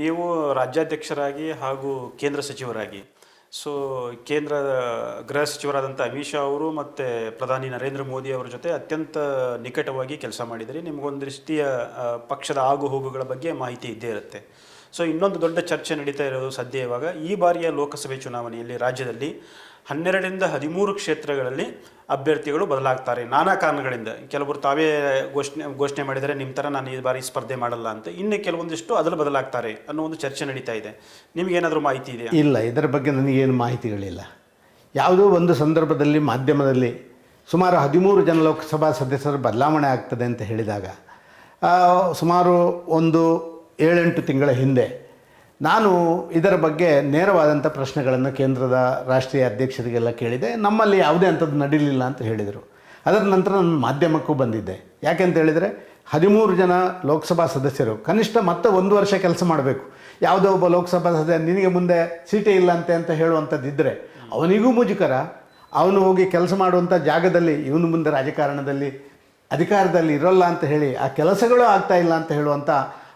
ನೀವು ರಾಜ್ಯಾಧ್ಯಕ್ಷರಾಗಿ ಹಾಗೂ ಕೇಂದ್ರ ಸಚಿವರಾಗಿ. ಸೊ ಕೇಂದ್ರ ಗೃಹ ಸಚಿವರಾದಂಥ ಅಮಿತ್ ಶಾ ಅವರು ಮತ್ತು ಪ್ರಧಾನಿ ನರೇಂದ್ರ ಮೋದಿ ಅವರ ಜೊತೆ ಅತ್ಯಂತ ನಿಕಟವಾಗಿ ಕೆಲಸ ಮಾಡಿದಿರಿ ನಿಮಗೊಂದು ರೀತಿಯ ಪಕ್ಷದ ಆಗು ಹೋಗುಗಳ ಬಗ್ಗೆ ಮಾಹಿತಿ ಇದ್ದೇ ಇರುತ್ತೆ. ಸೊ ಇನ್ನೊಂದು ದೊಡ್ಡ ಚರ್ಚೆ ನಡೀತಾ ಇರೋದು ಸದ್ಯ ಇವಾಗ ಈ ಬಾರಿಯ ಲೋಕಸಭೆ ಚುನಾವಣೆಯಲ್ಲಿ ರಾಜ್ಯದಲ್ಲಿ ಹನ್ನೆರಡರಿಂದ ಹದಿಮೂರು ಕ್ಷೇತ್ರಗಳಲ್ಲಿ ಅಭ್ಯರ್ಥಿಗಳು ಬದಲಾಗ್ತಾರೆ. ನಾನಾ ಕಾರಣಗಳಿಂದ. ಕೆಲವರು ತಾವೇ ಘೋಷಣೆ ಘೋಷಣೆ ಮಾಡಿದರೆ ನಿಮ್ಮ ಥರ ನಾನು ಈ ಬಾರಿ ಸ್ಪರ್ಧೆ ಮಾಡಲ್ಲ ಅಂತ. ಇನ್ನು ಕೆಲವೊಂದಿಷ್ಟು ಅದರಲ್ಲಿ ಬದಲಾಗ್ತಾರೆ ಅನ್ನೋ ಒಂದು ಚರ್ಚೆ ನಡೀತಾ ಇದೆ. ನಿಮಗೇನಾದರೂ ಮಾಹಿತಿ ಇದೆ ಇಲ್ಲ, ಇದರ ಬಗ್ಗೆ ನನಗೇನು ಮಾಹಿತಿಗಳಿಲ್ಲ. ಯಾವುದೋ ಒಂದು ಸಂದರ್ಭದಲ್ಲಿ ಮಾಧ್ಯಮದಲ್ಲಿ ಸುಮಾರು ಹದಿಮೂರು ಜನ ಲೋಕಸಭಾ ಸದಸ್ಯರು ಬದಲಾವಣೆ ಆಗ್ತದೆ ಅಂತ ಹೇಳಿದಾಗ ಸುಮಾರು ಒಂದು ಏಳೆಂಟು ತಿಂಗಳ ಹಿಂದೆ ನಾನು ಇದರ ಬಗ್ಗೆ ನೇರವಾದಂಥ ಪ್ರಶ್ನೆಗಳನ್ನು ಕೇಂದ್ರದ ರಾಷ್ಟ್ರೀಯ ಅಧ್ಯಕ್ಷರಿಗೆಲ್ಲ ಕೇಳಿದೆ. ನಮ್ಮಲ್ಲಿ ಯಾವುದೇ ಅಂಥದ್ದು ನಡೀಲಿಲ್ಲ ಅಂತ ಹೇಳಿದರು. ಅದರ ನಂತರ ನಾನು ಮಾಧ್ಯಮಕ್ಕೂ ಬಂದಿದ್ದೆ ಯಾಕೆಂತ ಹೇಳಿದರೆ, ಹದಿಮೂರು ಜನ ಲೋಕಸಭಾ ಸದಸ್ಯರು, ಕನಿಷ್ಠ ಮತ್ತೆ ಒಂದು ವರ್ಷ ಕೆಲಸ ಮಾಡಬೇಕು. ಯಾವುದೋ ಒಬ್ಬ ಲೋಕಸಭಾ ಸದಸ್ಯ, ನಿನಗೆ ಮುಂದೆ ಸೀಟೇ ಇಲ್ಲ ಅಂತೆ ಅಂತ ಹೇಳುವಂಥದ್ದಿದ್ದರೆ ಅವನಿಗೂ ಮುಜುಕರ ಅವನು ಹೋಗಿ ಕೆಲಸ ಮಾಡುವಂಥ ಜಾಗದಲ್ಲಿ, ಇವನು ಮುಂದೆ ರಾಜಕಾರಣದಲ್ಲಿ, ಅಧಿಕಾರದಲ್ಲಿ ಇರೋಲ್ಲ ಅಂತ ಹೇಳಿ, ಆ ಕೆಲಸಗಳು ಆಗ್ತಾ ಇಲ್ಲ ಅಂತ ಹೇಳುವಂಥ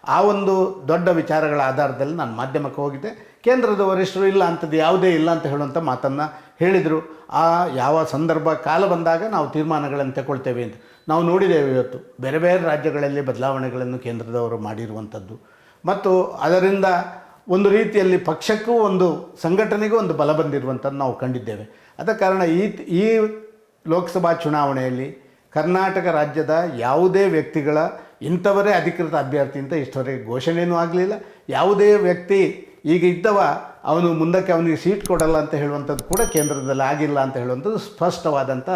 ಆ ಒಂದು ದೊಡ್ಡ ವಿಚಾರಗಳ ಆಧಾರದಲ್ಲಿ ನಾನು ಮಾಧ್ಯಮಕ್ಕೆ ಹೋಗಿದ್ದೆ. ಕೇಂದ್ರದ ವರಿಷ್ಠರು ಇಲ್ಲ ಅಂಥದ್ದು ಯಾವುದೇ ಇಲ್ಲ ಅಂತ ಹೇಳುವಂಥ ಮಾತನ್ನು ಹೇಳಿದರು. ಆ ಯಾವ ಸಂದರ್ಭ ಕಾಲ ಬಂದಾಗ ನಾವು ತೀರ್ಮಾನಗಳನ್ನು ತಗೊಳ್ತೇವೆ ಅಂತ. ನಾವು ನೋಡಿದ್ದೇವೆ ಇವತ್ತು. ಬೇರೆ ಬೇರೆ ರಾಜ್ಯಗಳಲ್ಲಿ ಬದಲಾವಣೆಗಳನ್ನು ಕೇಂದ್ರದವರು ಮಾಡಿರುವಂಥದ್ದು. ಮತ್ತು ಅದರಿಂದ ಒಂದು ರೀತಿಯಲ್ಲಿ ಪಕ್ಷಕ್ಕೂ ಒಂದು ಸಂಘಟನೆಗೂ ಒಂದು ಬಲ ಬಂದಿರುವಂಥದ್ದು ನಾವು ಕಂಡಿದ್ದೇವೆ. ಅದ ಕಾರಣ ಈ ಈ ಲೋಕಸಭಾ ಚುನಾವಣೆಯಲ್ಲಿ ಕರ್ನಾಟಕ ರಾಜ್ಯದ ಯಾವುದೇ ವ್ಯಕ್ತಿಗಳ ಇಂಥವರೇ ಅಧಿಕೃತ ಅಭ್ಯರ್ಥಿ ಅಂತ ಇಷ್ಟವರೆಗೆ ಘೋಷಣೆಯೂ ಆಗಲಿಲ್ಲ. ಯಾವುದೇ ವ್ಯಕ್ತಿ ಈಗ ಇದ್ದವ, ಅವನು ಮುಂದಕ್ಕೆ ಅವನಿಗೆ ಸೀಟ್ ಕೊಡಲ್ಲ ಅಂತ ಹೇಳುವಂಥದ್ದು ಕೂಡ ಕೇಂದ್ರದಲ್ಲಿ ಆಗಿಲ್ಲ ಅಂತ ಹೇಳುವಂಥದ್ದು ಸ್ಪಷ್ಟವಾದಂಥ